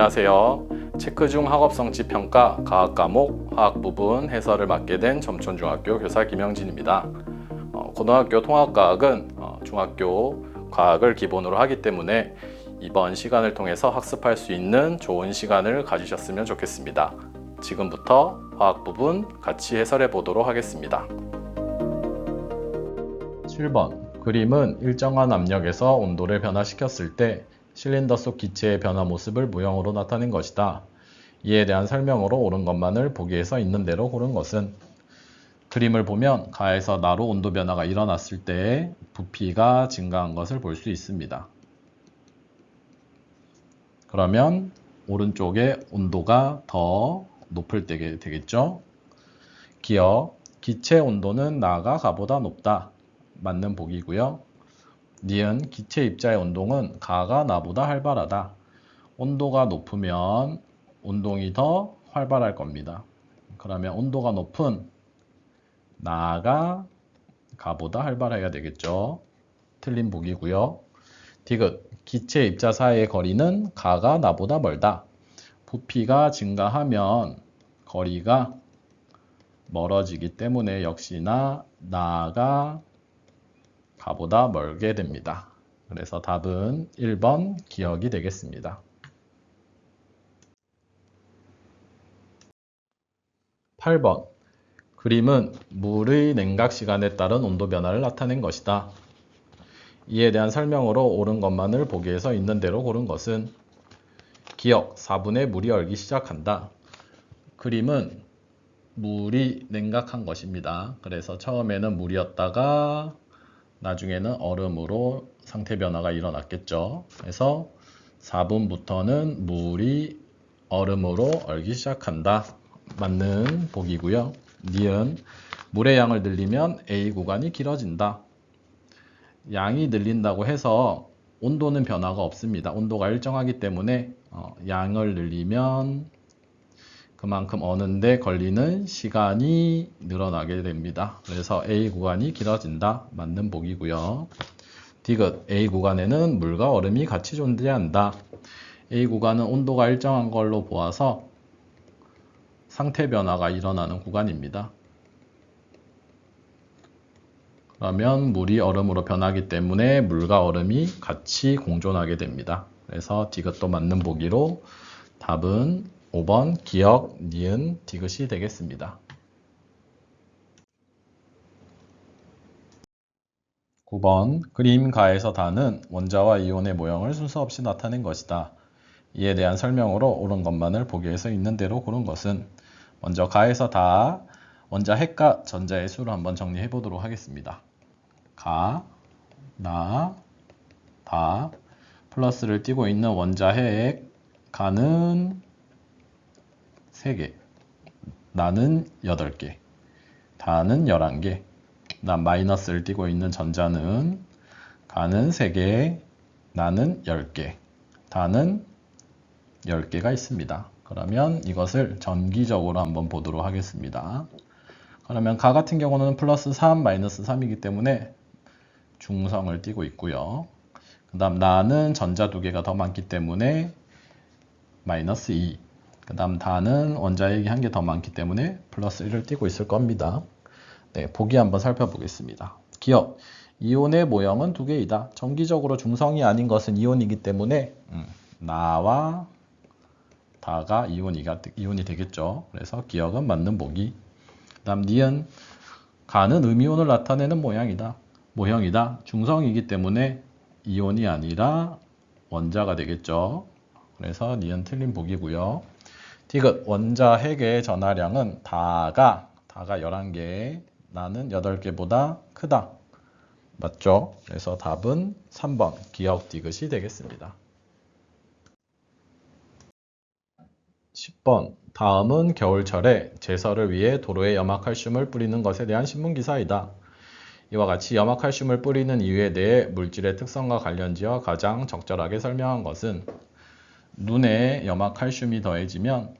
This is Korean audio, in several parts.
안녕하세요. 체크 중 학업 성취 평가 과학 과목 화학 부분 해설을 맡게 된 점촌중학교 교사 김영진입니다. 어, 고등학교 통합과학은 어, 중학교 과학을 기본으로 하기 때문에 이번 시간을 통해서 학습할 수 있는 좋은 시간을 가지셨으면 좋겠습니다. 지금부터 화학 부분 같이 해설해 보도록 하겠습니다. 7번 그림은 일정한 압력에서 온도를 변화시켰을 때 실린더 속 기체의 변화 모습을 무형으로 나타낸 것이다. 이에 대한 설명으로 옳은 것만을 보기에 서 있는 대로 고른 것은 그림을 보면 가에서 나로 온도 변화가 일어났을 때 부피가 증가한 것을 볼 수 있습니다. 그러면 오른쪽에 온도가 더 높을 때 되겠죠? 기억, 기체 온도는 나가 가보다 높다. 맞는 보기고요. 니은, 기체 입자의 온도는 가가 나보다 활발하다. 온도가 높으면 운동이 더 활발할 겁니다. 그러면 온도가 높은 나가 가보다 활발해야 되겠죠. 틀린 보기고요. 디귿, 기체 입자 사이의 거리는 가가 나보다 멀다. 부피가 증가하면 거리가 멀어지기 때문에 역시나 나가 가보다 멀게 됩니다. 그래서 답은 1번 기억이 되겠습니다. 8번 그림은 물의 냉각 시간에 따른 온도 변화를 나타낸 것이다. 이에 대한 설명으로 옳은 것만을 보기에서 있는 대로 고른 것은 기억 4분의 물이 얼기 시작한다. 그림은 물이 냉각한 것입니다. 그래서 처음에는 물이었다가 나중에는 얼음으로 상태 변화가 일어났겠죠. 그래서 4분부터는 물이 얼음으로 얼기 시작한다. 맞는 보기고요. 니은 물의 양을 늘리면 A 구간이 길어진다. 양이 늘린다고 해서 온도는 변화가 없습니다. 온도가 일정하기 때문에 어, 양을 늘리면 그만큼 어는데 걸리는 시간이 늘어나게 됩니다. 그래서 A 구간이 길어진다. 맞는 보기고요. 디귿 A 구간에는 물과 얼음이 같이 존재한다. A 구간은 온도가 일정한 걸로 보아서 상태 변화가 일어나는 구간입니다. 그러면 물이 얼음으로 변하기 때문에 물과 얼음이 같이 공존하게 됩니다. 그래서 디귿도 맞는 보기로 답은 5번 기억, 니은, 디귿이 되겠습니다. 9번 그림 가에서 다는 원자와 이온의 모형을 순서 없이 나타낸 것이다. 이에 대한 설명으로 옳은 것만을 보기에 서 있는 대로 고른 것은 먼저 가에서 다 원자 핵과 전자의 수를 한번 정리해 보도록 하겠습니다. 가, 나, 다 플러스를 띄고 있는 원자 핵 가는 3개, 나는 8개, 다는 11개, 난 마이너스를 띄고 있는 전자는 가는 3개, 나는 10개, 다는 10개가 있습니다. 그러면 이것을 전기적으로 한번 보도록 하겠습니다. 그러면 가 같은 경우는 플러스 3, 마이너스 3이기 때문에 중성을 띄고 있고요. 그 다음 나는 전자 두 개가 더 많기 때문에 마이너스 2. 그 다음 다는 원자핵이 한 개 더 많기 때문에 플러스 1을 띄고 있을 겁니다. 네, 보기 한번 살펴보겠습니다. 기억. 이온의 모형은 두 개이다. 정기적으로 중성이 아닌 것은 이온이기 때문에 음, 나와 다가 이온이가, 이온이 되겠죠. 그래서 기억은 맞는 보기. 그 다음 니은 가는 음이온을 나타내는 모양이다. 모형이다. 중성이기 때문에 이온이 아니라 원자가 되겠죠. 그래서 니은 틀린 보기고요. 디귿 원자 핵의 전하량은 다가 다가 11개, 나는 8개보다 크다. 맞죠? 그래서 답은 3번 기억 디귿이 되겠습니다. 10번 다음은 겨울철에 제설을 위해 도로에 염화칼슘을 뿌리는 것에 대한 신문 기사이다. 이와 같이 염화칼슘을 뿌리는 이유에 대해 물질의 특성과 관련지어 가장 적절하게 설명한 것은 눈에 염화칼슘이 더해지면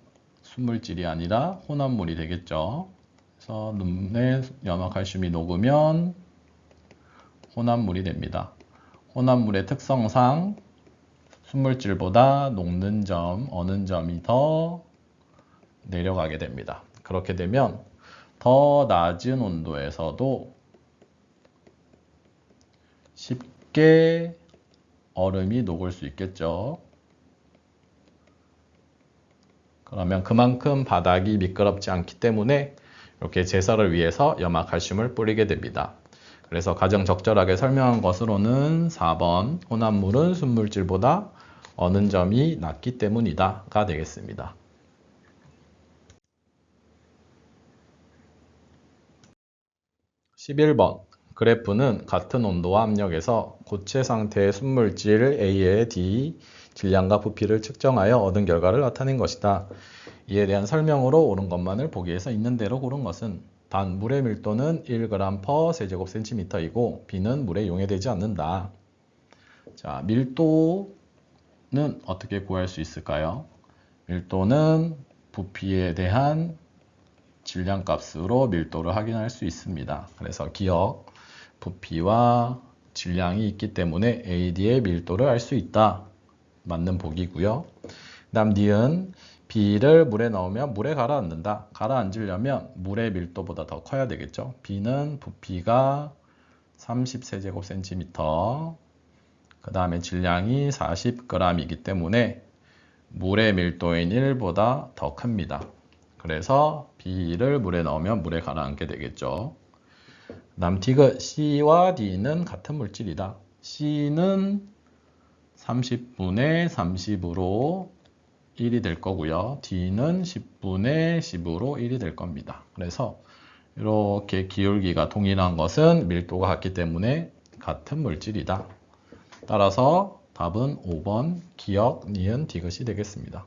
순물질이 아니라 혼합물이 되겠죠. 그래서 눈에 염화칼슘이 녹으면 혼합물이 됩니다. 혼합물의 특성상 순물질보다 녹는 점, 어는 점이 더 내려가게 됩니다. 그렇게 되면 더 낮은 온도에서도 쉽게 얼음이 녹을 수 있겠죠. 그러면 그만큼 바닥이 미끄럽지 않기 때문에 이렇게 제설을 위해서 염화칼슘을 뿌리게 됩니다. 그래서 가장 적절하게 설명한 것으로는 4번 혼합물은 순물질보다 어는 점이 낮기 때문이다 가 되겠습니다. 11번 그래프는 같은 온도와 압력에서 고체 상태의 순물질 A의 D 질량과 부피를 측정하여 얻은 결과를 나타낸 것이다. 이에 대한 설명으로 옳은 것만을 보기에서 있는 대로 고른 것은 단 물의 밀도는 1g per 세제곱센티미터이고 B는 물에 용해되지 않는다. 자, 밀도는 어떻게 구할 수 있을까요? 밀도는 부피에 대한 질량값으로 밀도를 확인할 수 있습니다. 그래서 기억, 부피와 질량이 있기 때문에 AD의 밀도를 알 수 있다. 맞는 보기고요. 다음 D은 B를 물에 넣으면 물에 가라앉는다. 가라앉으려면 물의 밀도보다 더 커야 되겠죠. B는 부피가 30세제곱센티미터 그 다음에 질량이 40g이기 때문에 물의 밀도인 1보다 더 큽니다. 그래서 B를 물에 넣으면 물에 가라앉게 되겠죠. D가 C와 D는 같은 물질이다. C는 30분의 30으로 1이 될 거고요. D는 10분의 10으로 1이 될 겁니다. 그래서 이렇게 기울기가 동일한 것은 밀도가 같기 때문에 같은 물질이다. 따라서 답은 5번 기억, 니은, 디귿이 되겠습니다.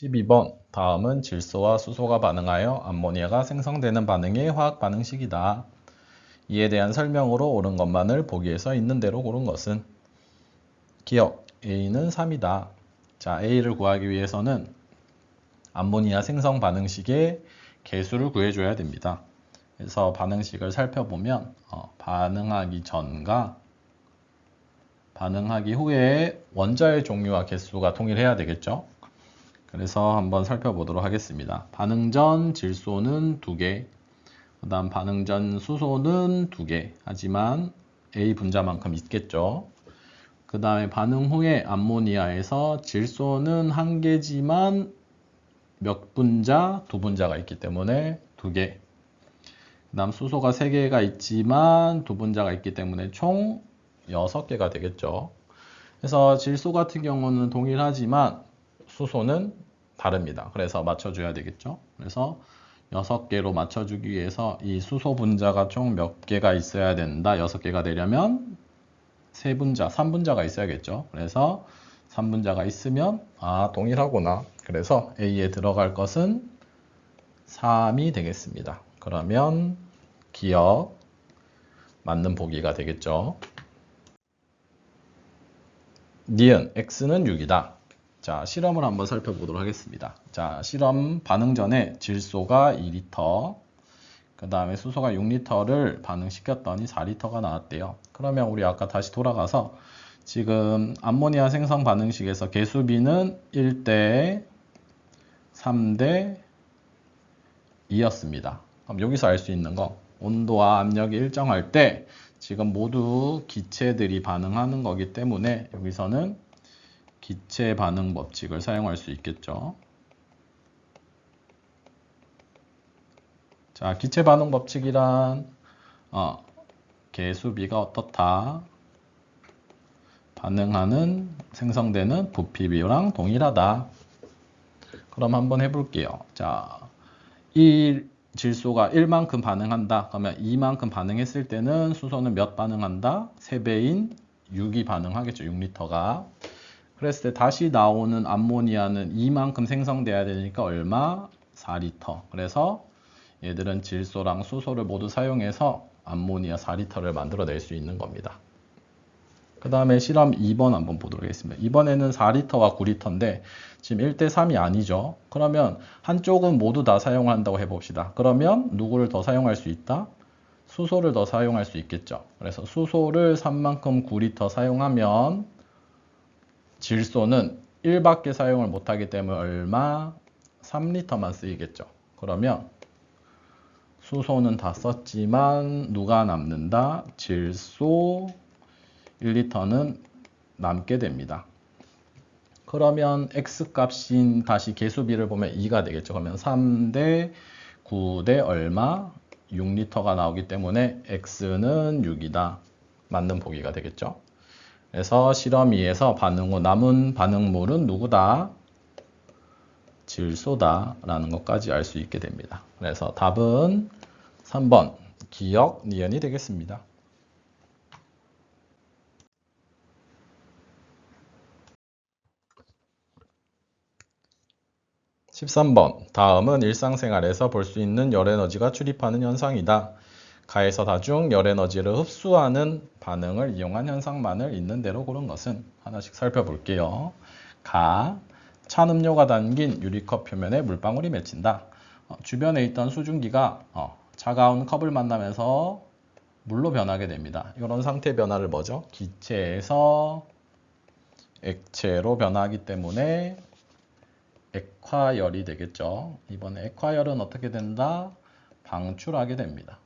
12번 다음은 질소와 수소가 반응하여 암모니아가 생성되는 반응의 화학 반응식이다. 이에 대한 설명으로 옳은 것만을 보기에서 있는 대로 고른 것은 기억 A는 3이다. 자, A를 구하기 위해서는 암모니아 생성 반응식의 개수를 구해줘야 됩니다. 그래서 반응식을 살펴보면 어, 반응하기 전과 반응하기 후에 원자의 종류와 개수가 동일해야 되겠죠. 그래서 한번 살펴보도록 하겠습니다. 반응 전 질소는 2개, 그 다음 반응 전 수소는 2개, 하지만 A 분자만큼 있겠죠. 그 다음에 반응 후에 암모니아에서 질소는 한 개지만 몇 분자? 두 분자가 있기 때문에 2개. 그 다음 수소가 3개가 있지만 두 분자가 있기 때문에 총 6개가 되겠죠. 그래서 질소 같은 경우는 동일하지만 수소는 다릅니다. 그래서 맞춰줘야 되겠죠. 그래서 6개로 맞춰주기 위해서 이 수소 분자가 총 몇 개가 있어야 된다. 6개가 되려면 3분자, 3분자가 있어야겠죠. 그래서 3분자가 있으면 아 동일하구나. 그래서 A에 들어갈 것은 3이 되겠습니다. 그러면 기억 맞는 보기가 되겠죠. 니은 X는 6이다. 자, 실험을 한번 살펴보도록 하겠습니다. 자, 실험 반응 전에 질소가 2리터, 그 다음에 수소가 6리터를 반응시켰더니 4리터가 나왔대요. 그러면 우리 아까 다시 돌아가서 지금 암모니아 생성 반응식에서 개수비는 1대 3대 2였습니다. 그럼 여기서 알 수 있는 거 온도와 압력이 일정할 때 지금 모두 기체들이 반응하는 거기 때문에 여기서는 기체 반응 법칙을 사용할 수 있겠죠. 자, 기체 반응 법칙이란 어, 개수비가 어떻다? 반응하는 생성되는 부피 비율랑 동일하다. 그럼 한번 해볼게요. 자, 이 질소가 1만큼 반응한다. 그러면 2만큼 반응했을 때는 수소는 몇 반응한다? 3배인 6이 반응하겠죠. 6리터가. 그랬을 때 다시 나오는 암모니아는 이만큼 생성돼야 되니까 얼마? 4리터. 그래서 얘들은 질소랑 수소를 모두 사용해서 암모니아 4리터를 만들어낼 수 있는 겁니다. 그 다음에 실험 2번 한번 보도록 하겠습니다. 이번에는 4리터와 9리터인데 지금 1대3이 아니죠. 그러면 한쪽은 모두 다 사용한다고 해봅시다. 그러면 누구를 더 사용할 수 있다? 수소를 더 사용할 수 있겠죠. 그래서 수소를 3만큼 9리터 사용하면 질소는 1밖에 사용을 못하기 때문에 얼마? 3리터만 쓰이겠죠. 그러면 수소는 다 썼지만 누가 남는다? 질소 1리터는 남게 됩니다. 그러면 x 값인 다시 개수비를 보면 2가 되겠죠. 그러면 3대 9대 얼마? 6리터가 나오기 때문에 x는 6이다. 맞는 보기가 되겠죠. 그래서 실험 2에서 반응 후 남은 반응물은 누구다? 질소다 라는 것까지 알 수 있게 됩니다. 그래서 답은 3번 기억 니은이 되겠습니다. 13번 다음은 일상생활에서 볼 수 있는 열에너지가 출입하는 현상이다. 가에서 다중 열 에너지를 흡수하는 반응을 이용한 현상만을 있는 대로 고른 것은 하나씩 살펴볼게요. 가, 찬 음료가 담긴 유리컵 표면에 물방울이 맺힌다. 어, 주변에 있던 수증기가 어, 차가운 컵을 만나면서 물로 변하게 됩니다. 이런 상태 변화를 뭐죠? 기체에서 액체로 변하기 때문에 액화열이 되겠죠. 이번에 액화열은 어떻게 된다? 방출하게 됩니다.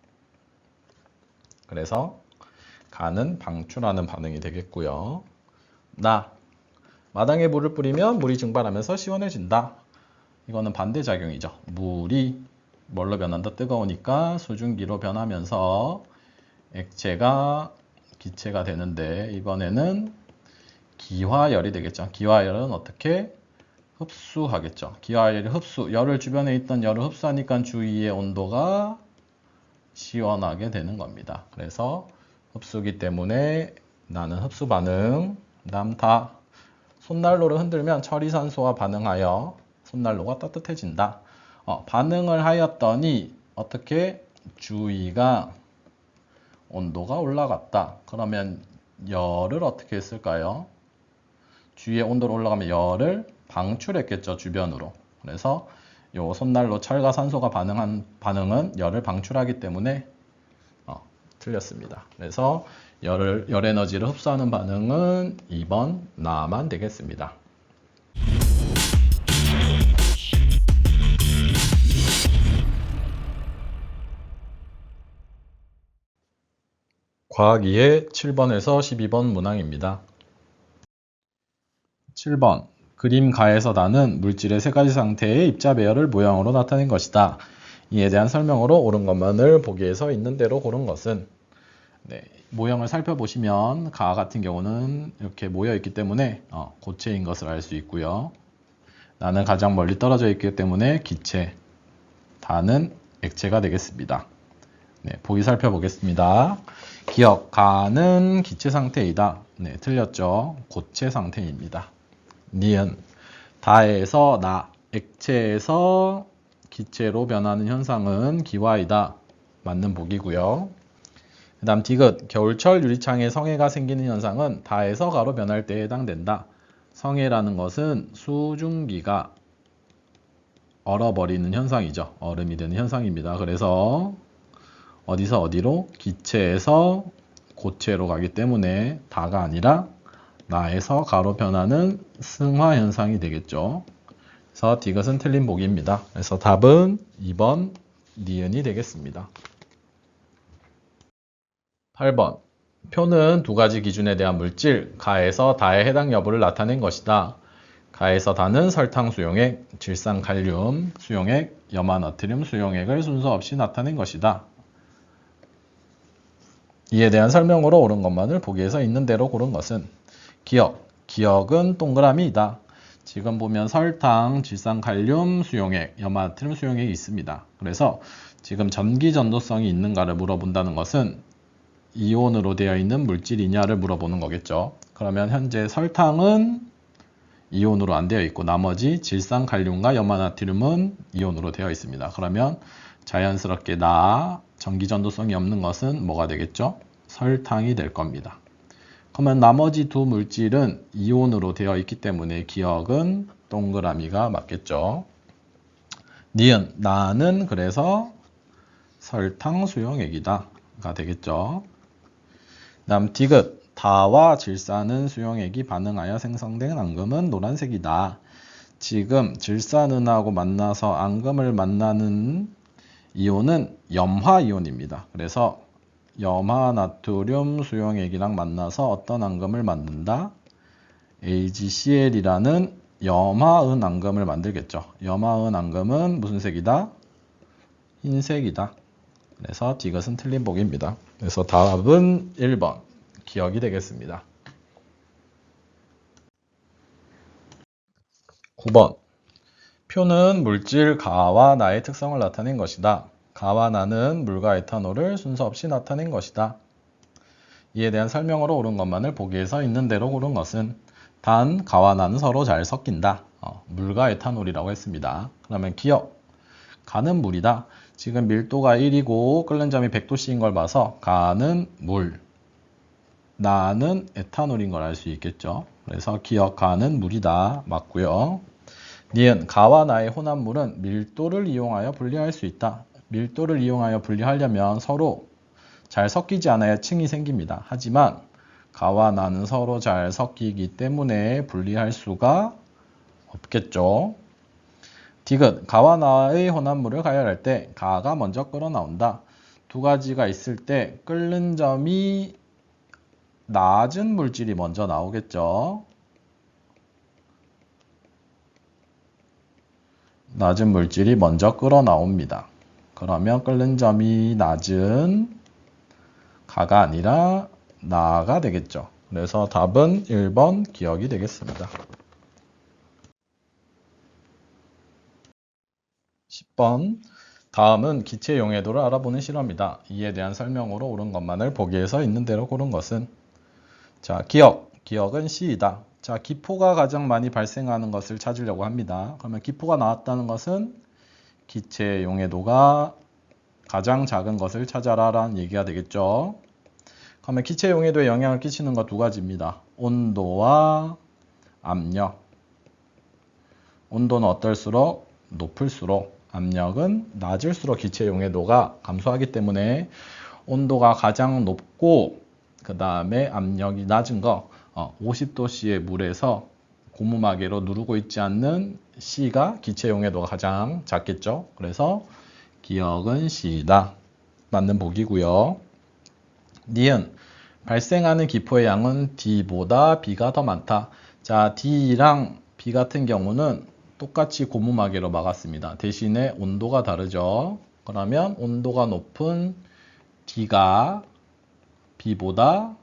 그래서 가는 방출하는 반응이 되겠고요. 나 마당에 물을 뿌리면 물이 증발하면서 시원해진다. 이거는 반대작용이죠. 물이 뭘로 변한다? 뜨거우니까 수증기로 변하면서 액체가 기체가 되는데 이번에는 기화열이 되겠죠. 기화열은 어떻게 흡수하겠죠. 기화열이 흡수, 열을 주변에 있던 열을 흡수하니까 주위의 온도가 시원하게 되는 겁니다. 그래서 흡수기 때문에 나는 흡수 반응, 남 다 손난로를 흔들면 처리산소와 반응하여 손난로가 따뜻해진다. 어, 반응을 하였더니 어떻게 주위가 온도가 올라갔다. 그러면 열을 어떻게 했을까요? 주위의 온도가 올라가면 열을 방출했겠죠 주변으로. 그래서 요 손난로 철과 산소가 반응한 반응은 열을 방출하기 때문에 어, 틀렸습니다. 그래서 열을 열 에너지를 흡수하는 반응은 2번 나만 되겠습니다. 과학 2의 7번에서 12번 문항입니다. 7번 그림 가에서 나는 물질의 세 가지 상태의 입자 배열을 모양으로 나타낸 것이다. 이에 대한 설명으로 옳은 것만을 보기에서 있는 대로 고른 것은 네, 모형을 살펴보시면 가 같은 경우는 이렇게 모여 있기 때문에 어, 고체인 것을 알 수 있고요. 나는 가장 멀리 떨어져 있기 때문에 기체, 다는 액체가 되겠습니다. 네, 보기 살펴보겠습니다. 기억, 가는 기체 상태이다. 네, 틀렸죠. 고체 상태입니다. 니은 다에서 나 액체에서 기체로 변하는 현상은 기화이다. 맞는 보기고요. 그 다음 디귿 겨울철 유리창에 성해가 생기는 현상은 다에서 가로 변할 때에 해당된다. 성해라는 것은 수증기가 얼어버리는 현상이죠. 얼음이 되는 현상입니다. 그래서 어디서 어디로? 기체에서 고체로 가기 때문에 다가 아니라 나에서 가로 변하는 승화 현상이 되겠죠. 그래서 디귿은 틀린 보기입니다. 그래서 답은 2번 니은이 되겠습니다. 8번 표는 두 가지 기준에 대한 물질 가에서 다의 해당 여부를 나타낸 것이다. 가에서 다는 설탕 수용액, 질산 칼륨 수용액, 염화너트륨 수용액을 순서 없이 나타낸 것이다. 이에 대한 설명으로 옳은 것만을 보기에서 있는 대로 고른 것은 기억. 기억은 동그라미이다. 지금 보면 설탕, 질산칼륨 수용액, 염화트륨 수용액이 있습니다. 그래서 지금 전기 전도성이 있는가를 물어본다는 것은 이온으로 되어 있는 물질이냐를 물어보는 거겠죠. 그러면 현재 설탕은 이온으로 안 되어 있고 나머지 질산칼륨과 염화나트륨은 이온으로 되어 있습니다. 그러면 자연스럽게 나 전기 전도성이 없는 것은 뭐가 되겠죠? 설탕이 될 겁니다. 그러면 나머지 두 물질은 이온으로 되어 있기 때문에 기억은 동그라미가 맞겠죠. 니은 나는 그래서 설탕 수용액이다. 다가 되겠죠. 다음 디귿 다와 질산은 수용액이 반응하여 생성된 앙금은 노란색이다. 지금 질산은하고 만나서 앙금을 만나는 이온은 염화 이온입니다. 그래서 염화 나트륨 수용액이랑 만나서 어떤 앙금을 만든다? AgCl이라는 염화은 앙금을 만들겠죠. 염화은 앙금은 무슨 색이다? 흰색이다. 그래서 디귿은 틀린 복입니다. 그래서 답은 1번 기억이 되겠습니다. 9번 표는 물질 가와 나의 특성을 나타낸 것이다. 가와 나는 물과 에탄올을 순서 없이 나타낸 것이다. 이에 대한 설명으로 옳은 것만을 보기에 서 있는 대로 고른 것은 단 가와 나는 서로 잘 섞인다. 어, 물과 에탄올이라고 했습니다. 그러면 기억 가는 물이다. 지금 밀도가 1이고 끓는 점이 100도씨인 걸 봐서 가는 물, 나는 에탄올인 걸 알 수 있겠죠. 그래서 기억 가는 물이다. 맞고요. 니은 가와 나의 혼합물은 밀도를 이용하여 분리할 수 있다. 밀도를 이용하여 분리하려면 서로 잘 섞이지 않아야 층이 생깁니다. 하지만 가와 나는 서로 잘 섞이기 때문에 분리할 수가 없겠죠. 디귿 가와 나의 혼합물을 가열할 때 가가 먼저 끓어 나온다. 두 가지가 있을 때 끓는 점이 낮은 물질이 먼저 나오겠죠. 낮은 물질이 먼저 끓어 나옵니다. 그러면 끓는 점이 낮은 가가 아니라 나가 되겠죠. 그래서 답은 1번 기억이 되겠습니다. 10번 다음은 기체 용해도를 알아보는 실험이다. 이에 대한 설명으로 옳은 것만을 보기에서 있는 대로 고른 것은 자 기억, 기억은 C이다. 자 기포가 가장 많이 발생하는 것을 찾으려고 합니다. 그러면 기포가 나왔다는 것은 기체 용해도가 가장 작은 것을 찾아라 라는 얘기가 되겠죠. 그러면 기체 용해도에 영향을 끼치는 것 두 가지입니다. 온도와 압력. 온도는 어떨수록 높을수록 압력은 낮을수록 기체 용해도가 감소하기 때문에 온도가 가장 높고 그 다음에 압력이 낮은 거 50도씨의 물에서 고무마개로 누르고 있지 않는 C가 기체 용해도가 가장 작겠죠. 그래서 기억은 C다. 맞는 보기고요. 니은 발생하는 기포의 양은 D보다 B가 더 많다. 자, D랑 B 같은 경우는 똑같이 고무마개로 막았습니다. 대신에 온도가 다르죠. 그러면 온도가 높은 D가 B보다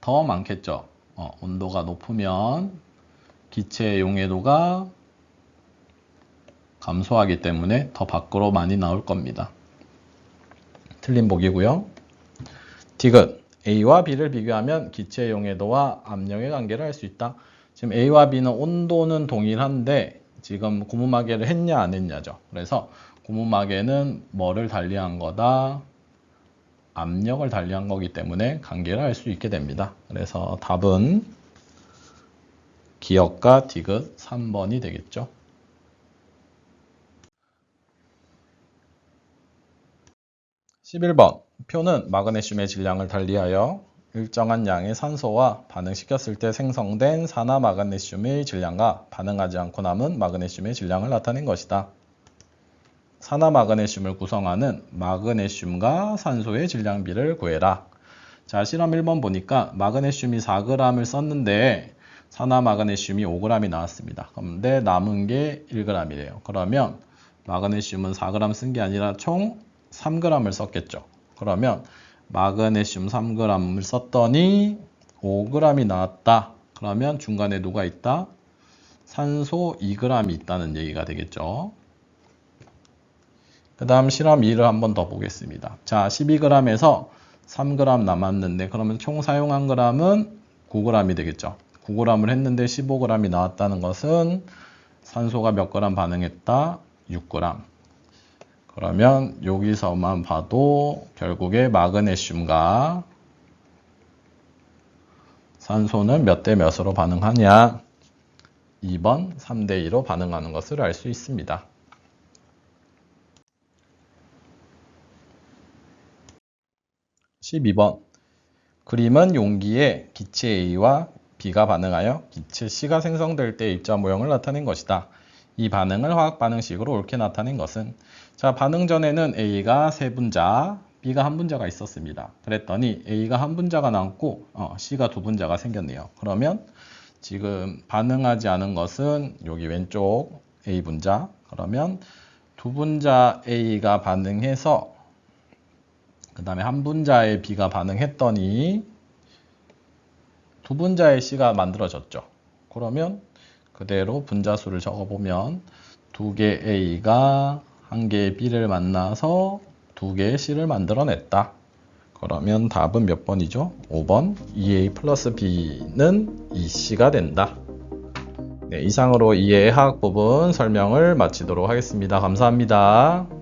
더 많겠죠. 어, 온도가 높으면 기체 용해도가 감소하기 때문에 더 밖으로 많이 나올 겁니다. 틀린 보기고요. 디귿 A와 B를 비교하면 기체 용해도와 압력의 관계를 알 수 있다. 지금 A와 B는 온도는 동일한데 지금 고무마개를 했냐 안 했냐죠. 그래서 고무마개는 뭐를 달리한 거다? 압력을 달리한 거기 때문에 관계를 알 수 있게 됩니다. 그래서 답은 기억과 디귿 3번이 되겠죠. 11번 표는 마그네슘의 질량을 달리하여 일정한 양의 산소와 반응시켰을 때 생성된 산화 마그네슘의 질량과 반응하지 않고 남은 마그네슘의 질량을 나타낸 것이다. 산화 마그네슘을 구성하는 마그네슘과 산소의 질량비를 구해라. 자, 실험 1번 보니까 마그네슘이 4g을 썼는데 산화 마그네슘이 5g이 나왔습니다. 그런데 남은 게 1g이래요. 그러면 마그네슘은 4g 쓴 게 아니라 총 3g을 썼겠죠. 그러면 마그네슘 3g을 썼더니 5g이 나왔다. 그러면 중간에 누가 있다? 산소 2g이 있다는 얘기가 되겠죠. 그 다음 실험 2를 한번 더 보겠습니다. 자, 12g에서 3g 남았는데 그러면 총 사용한 g은 9g이 되겠죠. 9g을 했는데 15g이 나왔다는 것은 산소가 몇 g 반응했다? 6g. 그러면 여기서만 봐도 결국에 마그네슘과 산소는 몇 대 몇으로 반응하냐? 2번 3대 2로 반응하는 것을 알 수 있습니다. 12번. 그림은 용기에 기체 A와 B가 반응하여 기체 C가 생성될 때 입자 모형을 나타낸 것이다. 이 반응을 화학 반응식으로 옳게 나타낸 것은 자, 반응 전에는 A가 세 분자, B가 한 분자가 있었습니다. 그랬더니 A가 한 분자가 남고 어, C가 두 분자가 생겼네요. 그러면 지금 반응하지 않은 것은 여기 왼쪽 A 분자. 그러면 두 분자 A가 반응해서 그 다음에 한 분자의 B가 반응했더니 두 분자의 C가 만들어졌죠. 그러면 그대로 분자수를 적어보면 두개 A가 한 개의 B를 만나서 두 개의 C를 만들어냈다. 그러면 답은 몇 번이죠? 5번 2A 플러스 B는 2C가 된다. 네, 이상으로 이해의 화학 부분 설명을 마치도록 하겠습니다. 감사합니다.